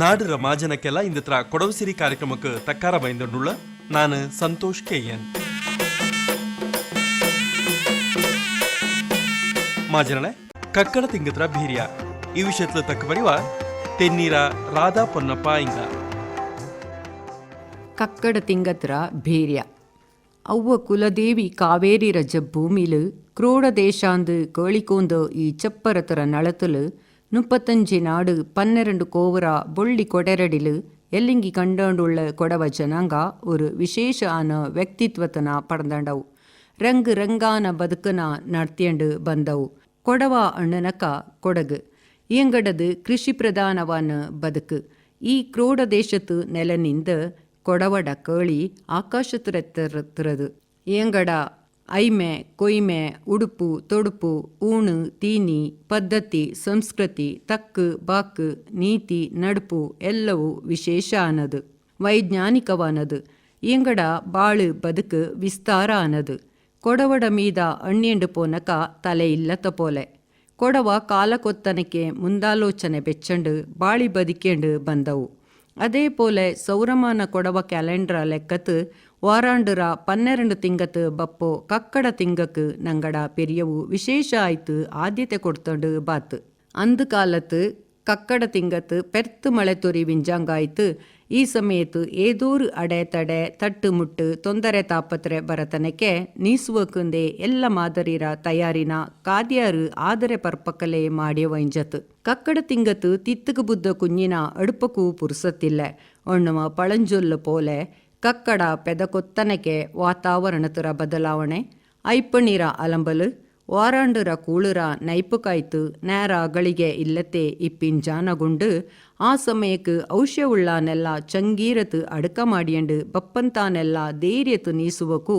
நாடு மாஜனக்கெல்லாம் இந்த த்ரா கொடவுசிரி ತಕ್ಕಾರ தக்கார ನಾನು ಸಂತೋಷ್ சந்தோஷ் கேஎன் ಕಕ್ಕಡ ತಿಂಗತ್ರ ಭೀರ್ಯ. ಈ ವಿಷಯತ್ಲ ತಕ್ಕ ಬರಿವ ತೆನ್ನೀರ ರಾಧಾ ಪೊನ್ನಪ್ಪ ಇಂಗ ಕಕ್ಕಡ ತಿಂಗತ್ರ ಭೀರ್ಯ. ಅವ್ವ ಕುಲದೇವಿ ಕಾವೇರಿ ರಜ ಭೂಮಿಲು ಕ್ರೋಡ ದೇಶಾಂದ್ ಕೇಳಿಕೊಂದು ಈ ಚಪ್ಪರತರ ನಳತಲು முப்பத்தஞ்சு நாடு பன்னிரண்டு கோவரா பொள்ளி கொடரடிலு எல்லிங்கி கண்டாண்டுள்ள கொடவ ಜನಾಂಗ ஒரு ವಿಶೇಷಾನ ವ್ಯಕ್ತಿತ್ವತನ ಪಡೆದಂಡವು ರಂಗ್ ರಂಗಾನ ಬದುಕನ ನಡ್ತಿಯಂಡು ಬಂದವು ಕೊಡವ ಅಣ್ಣನಕ ಕೊಡಗು ಇಯಂಗಡದು ಕೃಷಿ ಪ್ರಧಾನವಾನ ಬದುಕು ಈ ಕ್ರೋಡ ದೇಶತ್ತು ನೆಲನಿಂದ ಕೊಡವಡ ಕೇಳಿ ಆಕಾಶತುರೆತ್ತರದು ಇಯಂಗಡ ಐಮೆ, ಕೊಯ್ಮೆ, ಉಡುಪು, ತೊಡುಪು, ಊಣು, ತೀನಿ, ಪದ್ಧತಿ, ಸಂಸ್ಕೃತಿ ತಕ್ಕು ಬಾಕು, ನೀತಿ, ನಡುಪು ಎಲ್ಲವೂ ವಿಶೇಷ ಅನ್ನದು. ವೈಜ್ಞಾನಿಕವಾನದು. ಇಂಗಡ, ಬಾಳು, ಬದುಕು ವಿಸ್ತಾರ ಅನ್ನದು. ಕೊಡವಡ ಮೀದ ಅಣ್ಣಿಯಂಡು ಪೋನಕ ತಲೆ ಇಲ್ಲತ ಪೋಲೆ. ಕೊಡವ ಕಾಲಕೊತ್ತನಕ್ಕೆ ಮುಂದಾಲೋಚನೆ ಬೆಚ್ಚಂಡು, ಬಾಳಿ ಬದುಕೆಂಡು ಬಂದವು. அதே போல சௌரமான ಕೊಡವ ಕ್ಯಾಲೆಂಡ್ರ ಲೆಕ್ಕತ್ತು ವಾರಾಂಡುರ ಪನ್ನೆರಡು ತಿಂಗತ್ತು ಬಪ್ಪೋ ಕಕ್ಕಡ ತಿಂಗಕ್ಕೆ ನಂಗಡ ಪೆರಿಯವು ವಿಶೇಷ ಆಯ್ತು ಆದ್ಯತೆ ಕೊಡ್ತಂಡು ಬಾತು ಅಂದು ಕಾಲತ್ತು ಕಕ್ಕಡ ತಿಂಗತ್ತು ಪೆರ್ತು ಮಳೆ ತೊರಿ ವಿಂಜಾಂಗಾಯ್ತು ಈ ഈ സമയത്ത് ಅಡೆತಡೆ ತಟ್ಟು ಮುಟ್ಟು ತೊಂದರೆ ತಾಪತ್ರೆ ಬರತನಕ್ಕೆ ನೀಸುವಕುಂದೆ ಎಲ್ಲ ಮಾದರಿರ ತಯಾರಿನ ಕಾದ್ಯಾರು ಆದರೆ ಪರ್ಪಕಲೆ ಮಾಡಿ ವೈಂಜತ್. ಕಕ್ಕಡ ತಿಂಗತು ತಿತ್ತಗ ಬುದ್ಧ ಕುಂಜಿನ ಅಡುಪಕ್ಕೂ ಪುರುಸತ್ತಿಲ್ಲ. ಒಣ್ಣುವ ಪಳಂಜೊಲ್ಲ ಪೋಲೆ, ಕಕ್ಕಡ ಪೆದಕೊತ್ತನಕ್ಕೆ ವಾತಾವರಣತರ ಬದಲಾವಣೆ. ಐಪ್ಪಣಿರ ಅಲಂಬಲು ವಾರಾಂಡುರ ಕೂಳುರ ನೈಪುಕಾಯ್ತು ನೇರ ಗಳಿಗೆ ಇಲ್ಲತೆ ಇಪ್ಪಿನ್ ಜಾನಗುಂಡು, ಆ ಸಮಯಕ್ಕೆ ಔಷ್ಯವುಳ್ಳನೆಲ್ಲ ಚಂಗೀರತು ಅಡಕ ಮಾಡಿಯಂಡು ಬಪ್ಪಂತಾನೆಲ್ಲ ಧೈರ್ಯತು ನೀಸುವಕು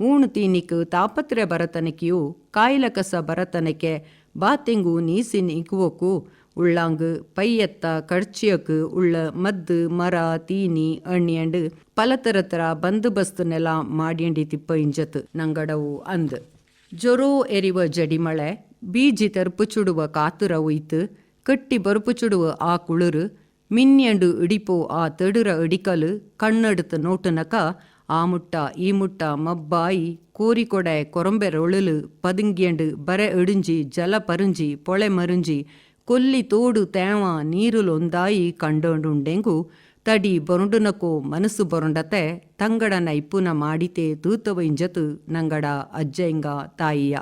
ಊಣು ತೀನಿಕು ತಾಪತ್ರೆ ಬರತನಕಿಯು ಕಾಯಿಲ ಕಸ ಬರತನಕ್ಕೆ ಬಾತೆಂಗು ನೀಸಿನ್ ನಿಕ್ಕುವಕು ಉಳ್ಳಾಂಗು ಪೈಯತ್ತ ಕಡ್ಚಿಯಕು ಉಳ್ಳ ಮದ್ದು, ಮರ, ತೀನಿ ಅಣ್ಣಿಯಂಡು ಪಲತರತರ ಬಂದೋಬಸ್ತುನೆಲ್ಲ ಮಾಡಿಯಂಡಿ ತಿಪ್ಪ ಇಂಜತ್, ನಂಗಡವು ಅಂದ್. ಜೊರೋ ಎರಿವ ಜಡಿಮಳೆ ಬೀಜಿ ತೆರ್ಪು ಚುಡುವ ಕಾತುರ ಉಯ್ತು ಕಟ್ಟಿ ಬರುಪು ಚುಡುವ ಆ ಕುಳುರು ಮಿನ್ಯಂಡು ಇಡಿಪೋ ಆ ತೆಡುರ ಇಡಿಕಲು ಕಣ್ಣೆಡುತ್ತ ನೋಟನಕ ಆ ಮುಟ್ಟ ಈ ಮುಟ್ಟ ಮಬ್ಬಾಯಿ ಕೋರಿಕೊಡೆ ಕೊರಂಬೆರೊಳಲು ಪದುಂಗಿಯಂಡು ಬರೆ ಇಡುಂಜಿ ಜಲ ಪರುಂಜಿ ಪೊಳೆ ಮರುಂಜಿ ಕೊಲ್ಲಿ ತೋಡು ತೇವ ನೀರುಲೊಂದಾಯಿ ಕಂಡೊಂಡುಂಡೆಂಗು ತಡಿ ಬೊರುಂಡುನಕೋ ಮನಸ್ಸು ಬೊರುಂಡತೆ ತಂಗಡ ನೈಪುನ ಮಾಡಿತೆ ತೂತವ ಇಂಜತು ನಂಗಡ ಅಜ್ಜಯಂಗ ತಾಯಿಯ.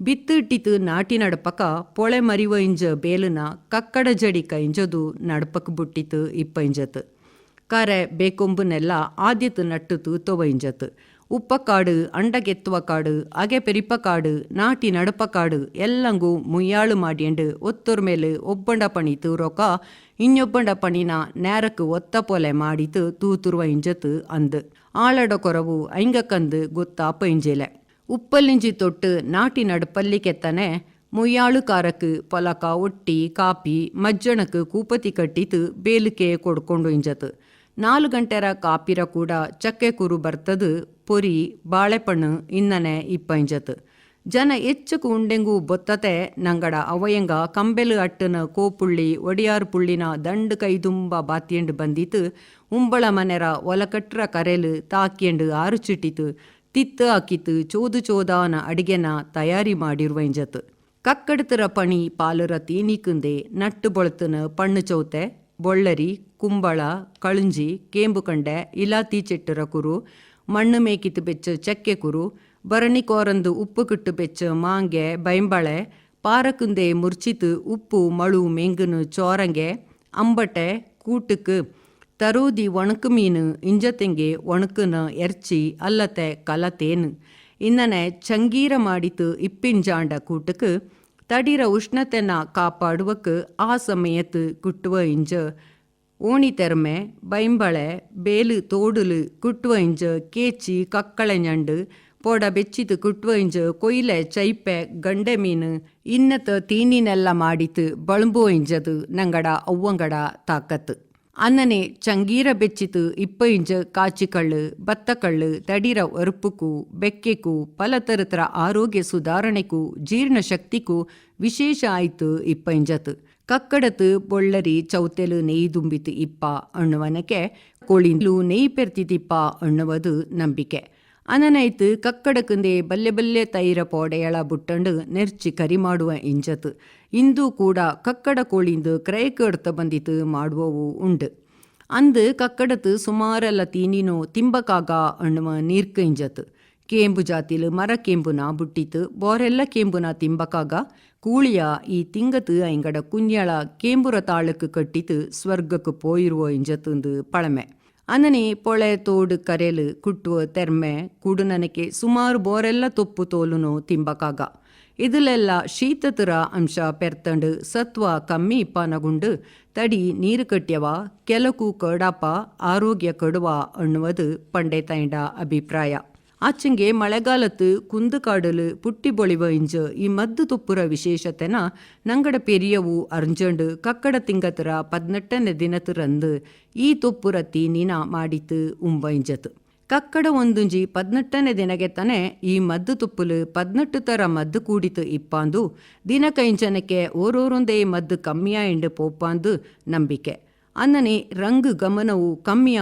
ಬಿತ್ತಿಟ್ಟಿತು ನಾಟಿ ನಡಪಕ ಪೊಳೆ ಮರಿವ ಇಂಜ ಬೇಲುನ ಕಕ್ಕಡ ಜಡಿ ಕೈಂಜದು ನಡಪಕ್ ಬುಟ್ಟಿತು ಇಂಜತ್. ಕರೆ ಬೇಕೊಂಬುನೆಲ್ಲ ಆದ್ಯತು ನಟ್ಟು ತೂತವ ಇಂಜತು ಉಪ್ಪಕಾಡು ಅಂಡಗೆತ್ತುವ ಕಾಡು ಅಗೆ ಪೆರಿಪ ಕಾಡು ನಾಟಿ ನಡಪ ಕಾಡು ಎಲ್ಲಂಗೂ ಮುಯ್ಯಾಳು ಮಾಡಿಯಂಡು ಒತ್ತೊರ್ ಮೇಲೆ ಒಬ್ಬಂಡ ಪಣಿ ತೂರೋಕ ಇನ್ನೊಬ್ಬಂಡ ಪಣಿನ ನೇರಕ್ಕೆ ಒತ್ತ ಪೊಲೆ ಮಾಡಿತು ತೂತುರುವ ಇಂಜತು ಅಂದು ಆಳಡ ಕೊರವು ಐಂಗಕ್ಕಂದು ಗೊತ್ತಾಪ ಇಂಜಿಲೆ ಉಪ್ಪಲ್ಲಿಂಜಿ ತೊಟ್ಟು ನಾಟಿ ನಡುಪಲ್ಲಿ ಕೆತ್ತನೆ ಮುಯ್ಯಾಳು ಕಾರಕ್ಕೆ ಪೊಲಕ ಒಟ್ಟಿ ಕಾಪಿ ಮಜ್ಜಣಕ್ಕೆ ಕೂಪತಿ ಕಟ್ಟಿತು ಬೇಲಿಕೆ ಕೊಡ್ಕೊಂಡು ಇಂಜತು ನಾಲು ಗಂಟೆರ ಕಾಪಿರ ಕೂಡ ಚಕ್ಕೆ ಕುರು ಬರ್ತದು, ಪೊರಿ, ಬಾಳೆಪಣ್ಣು, ಇನ್ನನೆ ಇಪ್ಪಂಜತ್. ಜನ ಹೆಚ್ಚಕು ಉಂಡೆಂಗೂ ಬೊತ್ತತೆ, ನಂಗಡ ಅವಯಂಗ ಕಂಬೆಲು ಅಟ್ಟನ ಕೋಪುಳ್ಳಿ, ಒಡಿಯಾರು ಪುಳ್ಳಿನ ದಂಡು ಕೈದುಂಬ ಬಾತಿಯಂಡು ಬಂದಿತು, ಉಂಬಳ ಮನೆರ ಒಲಕಟ್ರ ಕರೆಲು ತಾಕಿಯಂಡು ಆರು ಚಿಟ್ಟಿತು ತಿತ್ತು ಹಾಕಿತು ಚೋದು ಚೋದಾನ ಅಡಿಗೆನ ತಯಾರಿ ಮಾಡಿರುವಂಜತ್. ಕಕ್ಕಡತರ ಪಣಿ ಪಾಲುರ ತೀನಿಕುಂದೆ, ನಟ್ಟು ಬೊಳತನ ಪಣ್ಣು ಚೌತೆ ಬೊಳ್ಳರಿ ಕುಂಬಳ ಕಳುಂಜಿ ಕೇಂಬುಕಂಡೆ ಇಲಾತಿ ಚೆಟ್ಟರ ಕುರು ಮಣ್ಣು ಮೇಕಿತು ಬೆಚ್ಚ ಚಕ್ಕೆ ಕುರು ಬರಣಿ ಕೋರಂದು ಉಪ್ಪು ಕಿಟ್ಟು ಬೆಚ್ಚ ಮಾಂಗೆ ಬೈಂಬಳೆ ಪಾರಕುಂದೆ ಮುರ್ಚಿತು ಉಪ್ಪು ಮಳು ಮೆಂಗುನು ಚೋರಂಗೆ ಅಂಬಟೆ ಕೂಟುಕು ತರೂದಿ ಒಣಕು ಮೀನು ಇಂಜತೆಂಗೆ ಒಣಕುನ ಎರ್ಚಿ ಅಲ್ಲತೆ ಕಲತೇನು ಇನ್ನನೆ ಚಂಗೀರ ಮಾಡಿತು ಇಪ್ಪಿಂಜಾಂಡ ಕೂಟಕ್ಕೆ ತಡಿರ ಉಷ್ಣತೆನ ಕಾಪಾಡುವಕ್ಕೆ ಆ ಸಮಯತ್ತು ಕುಟ್ಟುವ ಇಂಜ ಓಣಿ ತೆರ್ಮೆ ಬೈಂಬಳೆ ಬೇಲು ತೋಡುಲು ಕುಟ್ಟುವ ಇಂಜ ಕೇಚಿ ಕಕ್ಕಳೆ ñಂಡು ಪೋಡ ಬೆಚ್ಚಿತು ಕುಟ್ಟುವ ಇಂಜ ಕೊಯ್ಲೆ ಚೈಪೆ ಗಂಡೆ ಮೀನು ಇನ್ನತ ತೀನಿನೆಲ್ಲ ಮಾಡಿತು ಬಳಂಬುವ ಇಂಜದು ನಂಗಡ ಅವ್ವಂಗಡ ತಾಕತ್ತು ಅನ್ನನೆ ಚಂಗೀರ ಬೆಚ್ಚಿತು ಇಪ್ಪ ಇಂಜ பத்தக்கள்ளு ತಡಿರ ಒರುಪುಕು ಬೆಕ್ಕೆಕು, ಫಲತರತರ ಆರೋಗ್ಯ ಸುಧಾರಣೆಗೂ ಜೀರ್ಣ ಶಕ್ತಿಗೂ ವಿಶೇಷ ಆಯ್ತು ಇಪ್ಪ ಇಂಜತು ಕಕ್ಕಡತು ಬೊಳ್ಳರಿ ಚೌತೆಲು ದುಂಬಿತು ಇಪ್ಪ ಅಣ್ಣುವನಕ್ಕೆ ಕೊಳಿಲು ನೆಯ್ ಪೆರ್ತಿತಿಪ್ಪ ಅಣ್ಣುವುದು ನಂಬಿಕೆ. ಅನನೈತು ಕಕ್ಕಡಕುಂದೆ ಬಲ್ಲೆ ಬಲ್ಲೆ ತೈರ ಪೋಡೆಯಳ ಬುಟ್ಟಂಡು ನೆರ್ಚಿ ಕರಿ ಮಾಡುವ ಇಂಜತು ಇಂದು ಕೂಡ ಕಕ್ಕಡ ಕೋಳಿಂದು ಕ್ರಯಕ್ಕೆ ಬಂದಿತು ಮಾಡುವವು ಉಂಡು ಅಂದು ಕಕ್ಕಡತು ಸುಮಾರೆಲ್ಲ ತೀನಿನೋ ತಿಂಬಕಾಗ ಅಣ್ಣುವ ನೀರ್ಕ ಇಂಜತು ಕೇಂಬು ಜಾತಿಲು ಮರ ಕೇಂಬುನ ಬುಟ್ಟಿತು, ಬೋರೆಲ್ಲ ಕೇಂಬುನ ತಿಂಬಕಾಗ, ಕೂಳಿಯ ಈ ತಿಂಗತು ಐಂಗಡ ಕುಂಜಳ ಕೇಂಬುರ ತಾಳಕ್ಕೆ ಕಟ್ಟಿತು ಸ್ವರ್ಗಕ್ಕೆ ಪೋಯಿರುವ ಇಂಜತುಂದು ಪಳಮೆ. ಅನ್ನನೆ ಪೊಳೆ ತೋಡು ಕರೆಲು ಕುಟ್ಟುವ ತೆರ್ಮೆ, ಕುಡುನನಕ್ಕೆ ಸುಮಾರು ಬೋರೆಲ್ಲ ತೊಪ್ಪು ತೋಲುನು ತಿಂಬಕಾಗ. ಇದಿಲೆಲ್ಲ ಶೀತತರ ಅಂಶ ಪೆರ್ತಂಡು ಸತ್ವ ಕಮ್ಮಿ ಇಪ್ಪನಗುಂಡು ತಡಿ ನೀರು ಕಟ್ಯವ, ಕೆಲಕು ಕಡಾಪ ಆರೋಗ್ಯ ಕಡುವ ಅನ್ನುವುದು ಪಂಡೆ ಅಭಿಪ್ರಾಯ. ಆಚಂಗೆ ಮಳೆಗಾಲತ್ತು ಕುಂದು ಕಾಡಲು ಪುಟ್ಟಿ ಬೊಳಿವ ಇಂಜ ಈ ಮದ್ದು ತುಪ್ಪುರ ವಿಶೇಷತೆನ ನಂಗಡ ಪೆರಿಯವು ಅರ್ಜಂಡು ಕಕ್ಕಡ ತಿಂಗತರ ಪದ್ನೆಟ್ಟನೇ ದಿನತರಂದು ಈ ತುಪ್ಪುರ ತೀನಿನ ಮಾಡಿತು ಉಂಬ ಇಂಜತು ಕಕ್ಕಡ ಒಂದುಂಜಿ ಪದ್ನೆಟ್ಟನೇ ದಿನಗೆ ತಾನೆ ಈ ಮದ್ದು ತುಪ್ಪುಲು ಪದ್ನೆಟ್ಟು ತರ ಮದ್ದು ಕೂಡಿತು ಇಪ್ಪಾಂದು. ದಿನ ಕೈಂಚನಕ್ಕೆ ಓರೋರೊಂದೇ ಮದ್ದು ಕಮ್ಮಿಯಾಯಿಂಡು ಪೋಪಾಂದು ನಂಬಿಕೆ. ಅನ್ನನೆ ರಂಗ್ ಗಮನವು ಕಮ್ಮಿ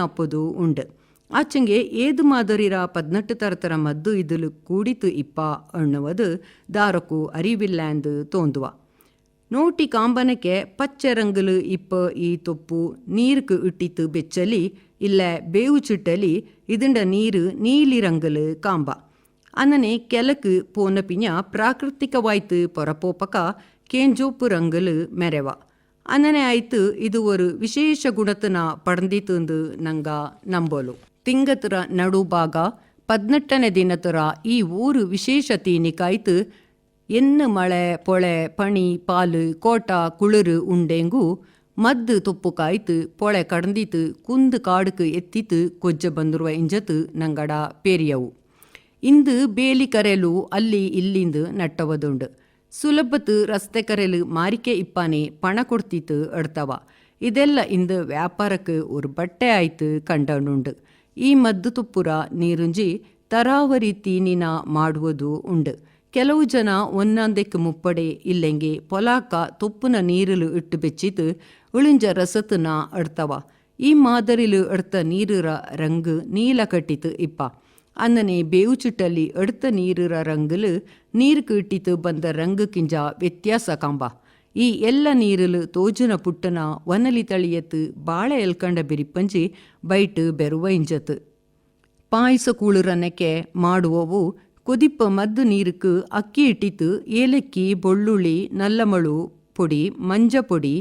ಉಂಡು. ಆಚಂಗೆ ಏದು ಮಾದರಿರ ಪದ್ನೆಟ್ಟು ತರತರ ಮದ್ದು ಇದುಲು ಕೂಡಿತು ಇಪ್ಪ ಅನ್ನುವುದು ದಾರಕ್ಕೂ ಅರಿವಿಲ್ಲಾಂದು ತೋಂದುವ. ನೋಟಿ ಕಾಂಬನಕ್ಕೆ ಪಚ್ಚೆ ಇಪ್ಪ ಈ ತೊಪ್ಪು ನೀರುಕು ಇಟ್ಟಿತು ಬೆಚ್ಚಲಿ, ಇಲ್ಲ ಬೇವು ಚಿಟ್ಟಲಿ, ಇದಂಡ ನೀರು ನೀಲಿ ರಂಗಲು ಕಾಂಬ. ಅನ್ನನೆ ಕೆಲಕು ಪೋನ ಪಿಂಜ ಪ್ರಾಕೃತಿಕವಾಯ್ತು ಪೊರಪೋಪಕ ಕೇಂಜೋಪು ರಂಗಲು ಮೆರೆವ. ಅನ್ನನೆ ಆಯ್ತು ಇದು ಒಂದು ವಿಶೇಷ ಗುಣತನ ಪಡೆದಿತುಂದು ನಂಗ ನಂಬೋಲು. ತಿಂಗತರ ನಡುಭಾಗ, ಪದ್ನೆಟ್ಟನೇ ದಿನತರ ಈ ಊರು ವಿಶೇಷ ತೀನಿಕಾಯ್ತು ಎನ್ನು ಮಳೆ, ಪೊಳೆ பனி ಪಾಲು, ಕೋಟ குளிரு உண்டேங்கு ಮದ್ದು ತುಪ್ಪು ಕಾಯ್ತು, ಪೊಳೆ ಕಡಂದಿತು, ಕುಂದು ಕಾಡುಕು ಎತ್ತಿತು, ಕೊಜ್ಜ ಬಂದಿರುವ ಇಂಜತು ನಂಗಡ ಪೇರಿಯವು. ಇಂದು ಬೇಲಿ ಕರೆಲು ಅಲ್ಲಿ ಇಲ್ಲಿಂದು ನಟ್ಟವದುಂಡು. ಸುಲಭತು ರಸ್ತೆ ಕರೆಲು ಮಾರಿಕೆ ಇಪ್ಪಾನೆ ಪಣ ಕೊಡ್ತಿತ್ತು ಅಡ್ತವ. ಇದೆಲ್ಲ ಇಂದು ವ್ಯಾಪಾರಕ್ಕೆ ஒரு ಬಟ್ಟೆ ಆಯ್ತು ಕಂಡನುಂಡು ಈ ಮದ್ದು ತುಪ್ಪುರ ನೀರುಂಜಿ ತರಾವರಿ ತೀನಿನ ಮಾಡುವುದು ಉಂಡು. ಕೆಲವು ಜನ ಒಂದೊಂದಕ್ಕೆ ಮುಪ್ಪಡೆ, ಇಲ್ಲೆಂಗೆ ಪೊಲಾಕ ತುಪ್ಪುನ ನೀರಲು ಇಟ್ಟು ಬೆಚ್ಚಿತು, ಉಳಿಂಜ ರಸತುನ ಅಡ್ತವ. ಈ ಮಾದರಿಲು ಅಡ್ತ ನೀರುರ ರಂಗು ನೀಲ ಕಟ್ಟಿತು ಇಪ್ಪ. ಅನ್ನನೆ ಬೇವು ಚುಟ್ಟಲ್ಲಿ ಅಡ್ತ ನೀರುರ ರಂಗಲು ನೀರು ಇಟ್ಟಿತು ಬಂದ ರಂಗು ಕಿಂಜ ವ್ಯತ್ಯಾಸ ಕಂಬ. ಈ ಎಲ್ಲ ನೀರಲು ತೋಜುನ ಪುಟ್ಟನ ಒನಲಿ ತಳಿಯತ್ತು ಬಾಳೆ ಎಲ್ಕಂಡ ಬಿರಿಪಂಜಿ ಬೈಟ್ ಬೆರುವ ಇಂಜತು ಪಾಯಸ ಕೂಳುರನಕ್ಕೆ ಮಾಡುವವು கொதிப்ப ಮದ್ದು ನೀರುಕು ಅಕ್ಕಿ ಇಟ್ಟಿತು ಏಲಕ್ಕಿ ಬೆಳ್ಳುಳ್ಳಿ ನಲ್ಲಮಳು ಪೊಡಿ ಮಂಜ ಪೊಡಿ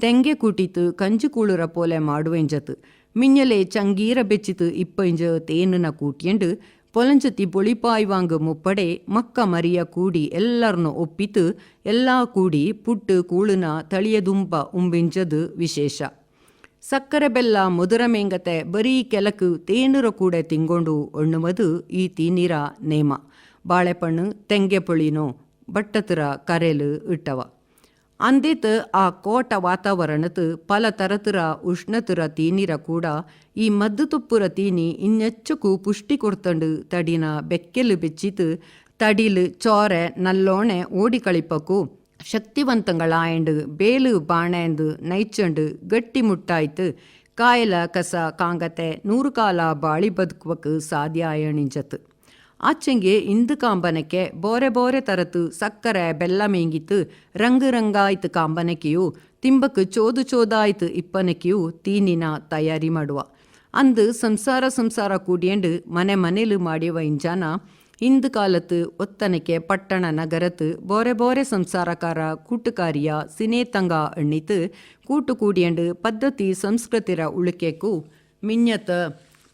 ತೆಂಗೆ ಕೂಟಿತು ಕಂಜು ಕೂಳುರ ಪೋಲೆ ಮಾಡುವೆಂಜತು ಮಿಂಜಲೆ ಚಂಗೀರ ಬೆಚ್ಚಿತು ಇಪ್ಪಂಜ ತೇನನ ಕೂಟಿಯಂಡು ಪೊಲಂಚತಿ ಬೊಳಿಪಾಯ್ವಾಂಗ ಮುಪ್ಪಡೆ ಮಕ್ಕ ಮರಿಯ ಕೂಡಿ ಎಲ್ಲರನ್ನು ಒಪ್ಪಿತು ಎಲ್ಲ ಕೂಡಿ ಪುಟ್ಟು ಕೂಳುನ ತಳಿಯದುಂಪ ಉಂಬಿಂಜದು ವಿಶೇಷ ಸಕ್ಕರೆ ಬೆಲ್ಲ ಮಧುರ ಮೇಂಗತೆ ಬರೀ ಕೆಲಕು ತೇನುರ ಕೂಡ ತಿಂಗೊಂಡು ಒಣ್ಣುವುದು ಈ ತೀನಿರ ನೇಮ ಬಾಳೆಪಣ್ಣು ತೆಂಗೆ ಬಟ್ಟತರ, ಕರೆಲು ಇಟ್ಟವ. ಅಂದಿತ್ ಆ ಕೋಟ ವಾತಾವರಣತ್ ಪಲ ತರತರ ಉಷ್ಣತರ ತೀನಿರ ಕೂಡ ಈ ಮದ್ದು ತುಪ್ಪುರ ತೀನಿ ಇನ್ನೆಚ್ಚಕ್ಕೂ ಪುಷ್ಟಿ ಕೊಡ್ತಂಡು ತಡಿನ ಬೆಕ್ಕೆಲು ಬೆಚ್ಚಿತು ತಡಿಲು, ಚೋರೆ, ನಲ್ಲೋಣೆ ಓಡಿ ಕಳಿಪಕು ಶಕ್ತಿವಂತಗಳಾಯಂಡು ಬೇಲು ಬಾಣೆಂದು ನೈಚಂಡು ಗಟ್ಟಿ ಮುಟ್ಟಾಯ್ತು. ಕಾಯಲ, ಕಸ, ಕಾಂಗತೆ, ನೂರು ಕಾಲ ಬಾಳಿ ಬದುಕುವಕ್ಕೆ ಸಾಧ್ಯ ಆಯಣಿಂಜತು ಆಚೆಂಗೆ ಇಂದು ಕಾಂಬನಕ್ಕೆ ಬೋರೆ ಬೋರೆ ತರತು ಸಕ್ಕರೆ ಬೆಲ್ಲ ಮೇಂಗಿತು ರಂಗು ರಂಗಾಯ್ತು ಕಾಂಬನಕ್ಕೆಯು ತಿಂಬಕ್ಕೆ ಚೋದು ಚೋದಾಯ್ತು ಇಪ್ಪನಕ್ಕೆಯು ತೀನಿನ ತಯಾರಿ ಮಾಡುವ. ಅಂದು ಸಂಸಾರ ಸಂಸಾರ ಕೂಡಿಯಂಡು ಮನೆ ಮನೆಲು ಮಾಡಿವ ಇಂಜಾನ, ಇಂದು ಕಾಲತ್ತು ಒತ್ತನಕ್ಕೆ ಪಟ್ಟಣ ನಗರತ್ತು ಬೋರೆ ಬೋರೆ ಸಂಸಾರಕಾರ ಕೂಟುಕಾರಿಯ ಸಿನೇತಂಗ ಅಣ್ಣಿತು ಕೂಟು ಕೂಡಿಯಂಡು ಪದ್ಧತಿ ಸಂಸ್ಕೃತಿರ ಉಳಿಕೆಕ್ಕೂ ಮಿನ್ಯತ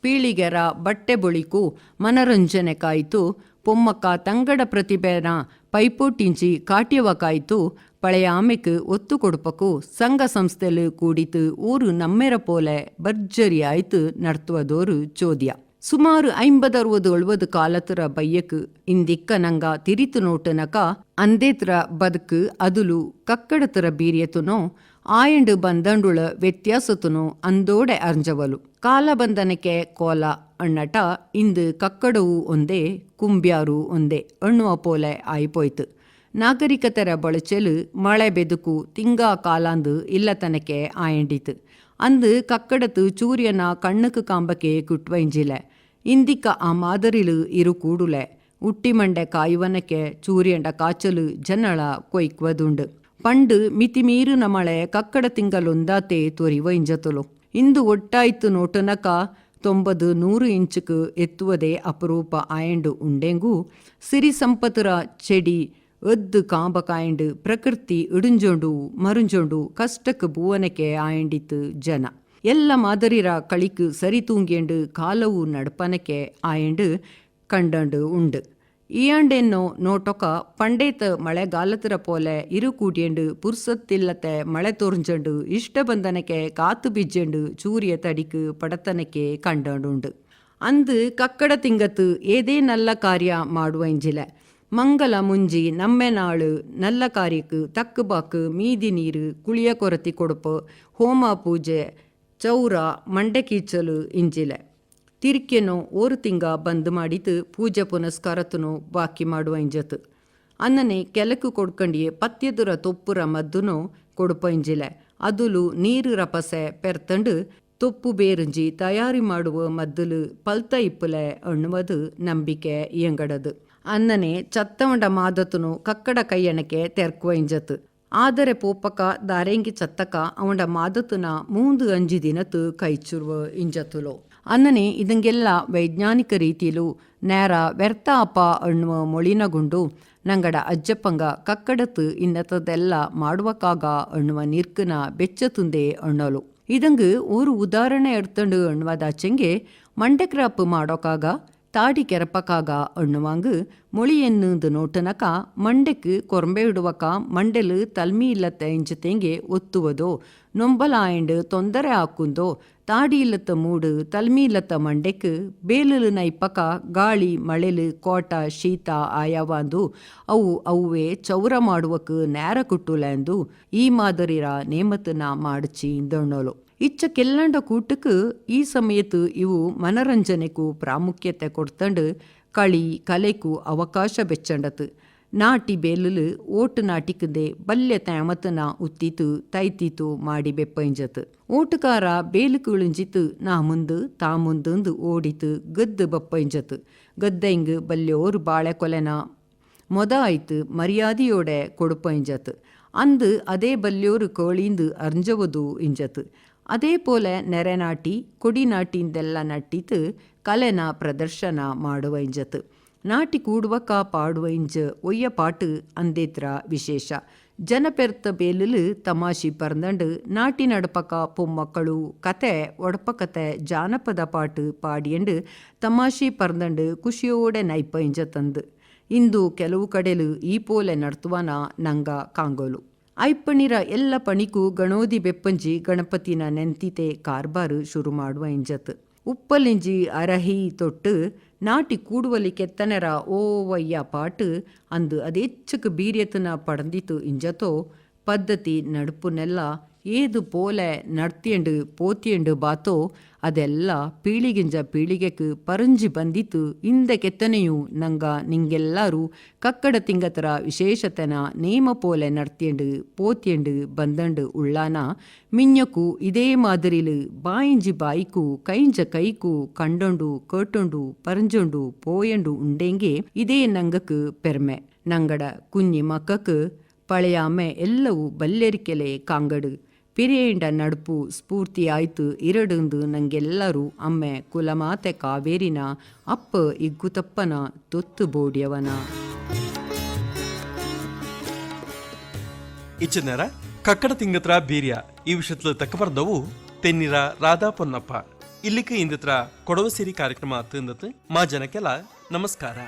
ಪೀಳಿಗೆರ ಬಟ್ಟೆ ಬೊಳಿಕು ಮನರಂಜನೆ ಕಾಯಿತು, ಪೊಮ್ಮಕ್ಕ ತಂಗಡ ಪ್ರತಿಭೆನ ಪೈಪೋಟಿಂಚಿ ಕಾಟ್ಯವ ಕಾಯ್ತು, ಪಳೆಯ ಆಮೆಕ್ ಒತ್ತು ಕೊಡುಪಕು ಸಂಘ ಸಂಸ್ಥೆಲು ಕೂಡಿತು, ಊರು ನಮ್ಮೆರ ಪೋಲೆ ಭರ್ಜರಿ ಆಯ್ತು ನಡ್ತುವದೋರು ಚೋದ್ಯ. ಸುಮಾರು ಐಂಬದರುವುದು ಒಳ್ವದು ಕಾಲತರ ಬಯ್ಯಕ್ ಇಂದಿಕ್ಕ ನಂಗ ತಿರಿತು ನೋಟನಕ ಅಂದೇತ್ರ ಬದುಕು ಅದುಲು ಕಕ್ಕಡತರ ಬೀರಿಯತುನೋ ಆಯಂಡು ಬಂದಂಡುಳ ವ್ಯತ್ಯಾಸತುನು ಅಂದೋಡೆ ಅರ್ಜವಲು. ಕಾಲ ಬಂದನಕ್ಕೆ ಕೋಲ ಅಣ್ಣಟ, ಇಂದು ಕಕ್ಕಡವು ಒಂದೇ, ಕುಂಬ್ಯಾರು ಒಂದೇ ಅಣ್ಣುವ ಪೋಲೆ ಆಯ್ಪೋಯ್ತು. ನಾಗರಿಕತೆರ ಬಳಚಲು ಮಳೆ ಬೆದುಕು ತಿಂಗಾ ಕಾಲಾಂದು ಇಲ್ಲತನಕ್ಕೆ ಆಯಂಡಿತು. ಅಂದು ಕಕ್ಕಡತು ಚೂರ್ಯನ ಕಣ್ಣುಕು ಕಾಂಬಕ್ಕೆ ಕುಟ್ವೈಂಜಿಲೆ. ಇಂದಿಕ್ಕ ಆ ಮಾದರಿಲು ಇರು ಕೂಡುಲೆ. ಉಟ್ಟಿಮಂಡೆ ಕಾಯುವನಕ್ಕೆ ಚೂರ್ಯಂಡ ಕಾಚಲು ಜನಳ ಕೊಯ್ಕ್ವದುಂಡು. ಪಂಡು ಮಿತಿಮೀರಿನ ಮಳೆ ಕಕ್ಕಡ ತಿಂಗಳೊಂದಾತೆ ತೊರಿವ ಇಂಜತುಲು. ಇಂದು ಒಟ್ಟಾಯ್ತು ನೋಟನಕ ತೊಂಬದು ನೂರು ಇಂಚುಕು ಎತ್ತುವುದೇ ಅಪರೂಪ ಆಯಂಡು ಉಂಡೆಂಗು. ಸಿರಿ ಸಂಪತರ ಚೆಡಿ ಎದ್ದು ಕಾಂಬ ಕಾಯಂಡು ಪ್ರಕೃತಿ ಇಡುಂಜೊಂಡು ಮರುಂಜೊಂಡು ಕಷ್ಟಕ್ಕೆ ಬೂವನಕ್ಕೆ ಆಯಂಡಿತು ಜನ. ಎಲ್ಲ ಮಾದರಿರ ಕಳಿಕು ಸರಿ ತೂಂಗಿಯಂಡು ಕಾಲವು ನಡ್ಪನಕ್ಕೆ ಆಯಂಡು ಕಂಡಂಡು ಉಂಡು. ಈಯಾಂಡೆನ್ನೋ ನೋಟೊಕ ಪಂಡೇತ ಮಳೆಗಾಲತರ ಪೋಲೆ ಇರು ಕೂಡಿಯಂಡು ಪುರ್ಸತ್ತಿಲ್ಲತೆ ಮಳೆ ತೋರ್ಂಜಂಡು ಇಷ್ಟ ಬಂದನಕ್ಕೆ ಕಾತು ಬಿಜ್ಜಂಡು ಚೂರಿಯ ತಡಿಕು ಪಡತನಕ್ಕೆ ಕಂಡಂಡುಂಡು ಅಂದು ಕಕ್ಕಡ ತಿಂಗತ್ತು ಏದೇ ನಲ್ಲ ಕಾರ್ಯ ಮಾಡುವ ಇಂಜಿಲೆ ಮಂಗಲ ಮುಂಜಿ ನಮ್ಮೆ ನಾಳು ನಲ್ಲ ಕಾರ್ಯಕ್ಕೆ ತಕ್ಕ ಬಾಕು ಮೀದಿ ನೀರು ಕುಳಿಯ ಕೊರತಿ ಕೊಡುಪು ಹೋಮ ಪೂಜೆ ಚೌರ ಮಂಡೆ ಕೀಚಲು ಇಂಜಿಲೆ ತಿರ್ಕೆನೋ ಓರು ತಿಂಗ ಬಂದ್ ಮಾಡಿತು ಪೂಜೆ ಪುನಸ್ಕಾರತುನು ಬಾಕಿ ಮಾಡುವ ಇಂಜತು ಅನ್ನನೆ ಕೆಲಕು ಕೊಡ್ಕಂಡಿಯೆ ಪತ್ಯದುರ ತೊಪ್ಪುರ ಮದ್ದುನೋ ಕೊಡುಪ ಇಂಜಿಲೆ. ಅದುಲು ನೀರು ರಪಸೆ ಪೆರ್ತಂಡು ತೊಪ್ಪು ಬೇರುಂಜಿ ತಯಾರಿ ಮಾಡುವ ಮದ್ದುಲು ಪಲ್ತ ಇಪ್ಪುಲೆ ಅಣ್ಣುವುದು ನಂಬಿಕೆ ಎಂಗಡದು ಅನ್ನನೆ ಚತ್ತವಂಡ ಮಾದತುನು ಕಕ್ಕಡ ಕೈಯಣಕ್ಕೆ ತೆರ್ಕುವ ಇಂಜತು ಆದರೆ ಪೋಪಕ ದಾರೆಂಗಿ ಚತ್ತಕ ಅವಂಡ ಮಾದತುನ ಮೂಂದು ಅಂಜಿ ದಿನತು ಕೈಚುರುವ ಇಂಜತುಲೋ ಅನ್ನನೆ ಇದಂಗೆಲ್ಲ ವೈಜ್ಞಾನಿಕ ರೀತಿಯಲ್ಲೂ ನೇರ ವ್ಯರ್ಥ ಅಪ ಅನ್ನುವ ಮೊಳಿನಗುಂಡು ನಂಗಡ ಅಜ್ಜಪ್ಪಂಗ ಕಕ್ಕಡತ್ತು ಇನ್ನತದೆಲ್ಲ ಮಾಡುವಕಾಗ ಅನ್ನುವ ನಿರ್ಕನ ಬೆಚ್ಚ ತುಂದೆ ಅಣ್ಣಲು ಇದಂಗೆ ಊರು ಉದಾಹರಣೆ ಎಡ್ತಂಡು ಮಂಡೆ ಮಂಡೆಕ್ರಾಪ್ ಮಾಡೋಕಾಗ ತಾಡಿ ಕೆರಪಕಾಗ ಅಣ್ಣುವಾಂಗು மொழி என்னுந்து நோட்டுனக்கா மண்டைக்கு கொரம்பೆ ಇಡುವಕ ಮಂಡೆಲು ತಲ್ಮಿ ಇಲ್ಲತ್ತ ಇಂಚತೆಂಗೆ ಒತ್ತುವುದೋ ನೊಂಬಲಾಯಂಡು ತೊಂದರೆ ಹಾಕುಂದೋ ತಾಡಿ ಇಲ್ಲತ್ತ ಮೂಡು ತಲ್ಮಿ ಇಲ್ಲತ್ತ ಮಂಡೆಕ್ ಬೇಲುಲು ನೈಪಕ ಗಾಳಿ ಮಳೆಲು ಕೋಟ ಶೀತ ಆಯವಾಂದು ಅವು ಅವುವೇ ಚೌರ ಮಾಡುವಕ್ ನೇರ ಕುಟ್ಟುಲೆಂದು ಈ ಮಾದರಿರ ನೇಮತನ ಮಾಡಚಿ ಇಂದಣ್ಣೋಲು ಇಚ್ಚ ಕೆಲ್ಲಂಡ ಕೂಟಕ್ಕೆ ಈ ಸಮಯತ್ತು ಇವು ಮನರಂಜನೆಗೂ ಪ್ರಾಮುಖ್ಯತೆ ಕೊಡ್ತಂಡು കളി കലയ്ക്കു അവകാശ വെച്ചണ്ടത് ನಾಟಿ ಬೇಲುಲು ಓಟು ನಾಟಿಕದೆ ಬಲ್ಯ ತೇಮತನ ಉತ್ತಿತು ತೈತಿತು ಮಾಡಿ ಬೆಪ್ಪಂಜತ್ ಓಟುಕಾರ ಬೇಲುಕು ಇಳಿಂಜಿತು ನಾ ಮುಂದು ತಾ ಮುಂದಂದು ಓಡಿತು ಗದ್ದು ಬಪ್ಪಂಜತ್ ಗದ್ದೆಂಗ್ ಬಲ್ಯೋರು ಬಾಳೆ ಕೊಲೆನ ಮೊದ ಆಯ್ತು ಮರ್ಯಾದೆಯೋಡೆ ಕೊಡುಪಂಜತ್ ಅಂದು ಅದೇ ಬಲ್ಯೋರು ಕೋಳಿಂದು ಅದೇಪೋಲೆ ನೆರೆನಾಟಿ நெரநாட்டி கொடிநாட்டிந்தெಲ್ಲ ನಟ್ಟಿತು ಕಲೆನ ಪ್ರದರ್ಶನ ಮಾಡುವ ಇಂಜತು ನಾಟಿ ಕೂಡುವಕ ಪಾಡುವ ಇಂಜ ಒಯ್ಯ ಪಾಟು ಅಂದೇತ್ರ ವಿಶೇಷ. ಜನಪೆರ್ತ ಬೇಲಲು ತಮಾಷಿ ಪರ್ನಂಡು ನಾಟಿ ನಡಪಕ ಪೊಮ್ಮಕ್ಕಳು ಕತೆ ಒಡಪ ಕತೆ ಜಾನಪದ ಪಾಟು ಪಾಡಿಯಂಡು ತಮಾಷಿ ಪರ್ನಂಡು ಖುಷಿಯೋಡೆ ನೈಪ ಇಂಜ ತಂದು. ಇಂದು ಕೆಲವು ಕಡೆಲು ಈ ಪೋಲೆ ನಡ್ತುವನ ನಂಗ ಕಾಂಗೋಲು. ಐಪ್ಪಣಿರ ಎಲ್ಲ ಪಣಿಗೂ ಗಣೋದಿ ಬೆಪ್ಪಂಜಿ ಗಣಪತಿನ ನೆಂತಿತೆ ಕಾರ್ಬಾರು ಶುರು ಮಾಡುವ ಇಂಜತ್. ಉಪ್ಪಲಿಂಜಿ ಅರಹಿ ತೊಟ್ಟು ನಾಟಿ ಕೂಡುವಲಿ ಕೆತ್ತನೆರ ಓವಯ್ಯ ಪಾಟು ಅಂದು ಅದೆಚ್ಚಕ್ ಬೀರ್ಯತನ ಪಡಂದಿತು ಇಂಜತೋ ಪದ್ಧತಿ ನಡುಪುನೆಲ್ಲ ಏದು ಪೋಲೆ ನಡ್ತಿಯಂಡು ಪೋತಿಯಂಡು ಬಾತೋ ಅದೆಲ್ಲ ಪೀಳಿಗೆಂಜ ಪೀಳಿಗೆಕ್ ಪರಂಜಿ ಬಂದಿತ್ತು ಇಂದ ಕೆತ್ತನೆಯು ನಂಗ ನಿಂಗೆಲ್ಲಾರು ಕಕ್ಕಡ ತಿಂಗತರ ವಿಶೇಷತನ ನೇಮ ಪೋಲೆ ನಡ್ತಿಯಂಡು ಪೋತಿಯಂಡು ಬಂದಂಡು ಉಳ್ಳಾನ ಮಿಂಜಕು ಇದೇ ಮಾದರಿಲು ಬಾಯಿಂಜಿ ಬಾಯಿಕು ಕೈಂಜ ಕೈಕು ಕಂಡೊಂಡು ಕೇಟೊಂಡು ಪರಂಜೊಂಡು போயண்டு உண்டேங்கே இதே நங்கக்கு பெருமை நங்கட குஞ்சி மக்கக்கு பழையாம எல்லவு பல்லெரிக்கலே காங்கடு ಪಿರಿಯಂಡ ನಡ್ಪು ಸ್ಫೂರ್ತಿ ಆಯ್ತು ಇರಡುಂದು ನಂಗೆಲ್ಲರೂ ಅಮ್ಮೆ ಕುಲಮಾತೆ ಕಾವೇರಿನ ಅಪ್ಪ ಇಗ್ಗುತಪ್ಪನ ತೊತ್ತು ಬೋಡ್ಯವನ. ಇಚ್ಚನೇರ ಕಕ್ಕಡ ತಿಂಗತ್ರ ಬೀರ್ಯ, ಈ ವಿಷಯತ್ಲು ತಕ್ಕ ಬರ್ದವು ತೆನ್ನಿರ ರಾಧಾ ಪೊನ್ನಪ್ಪ ಇಲ್ಲಿಗೆ ಇಂದತ್ರ ಕೊಡವ ಸಿರಿ ಕಾರ್ಯಕ್ರಮ ತಿಂದತ್ ಮಾ ಜನಕ್ಕೆಲ್ಲ ನಮಸ್ಕಾರ.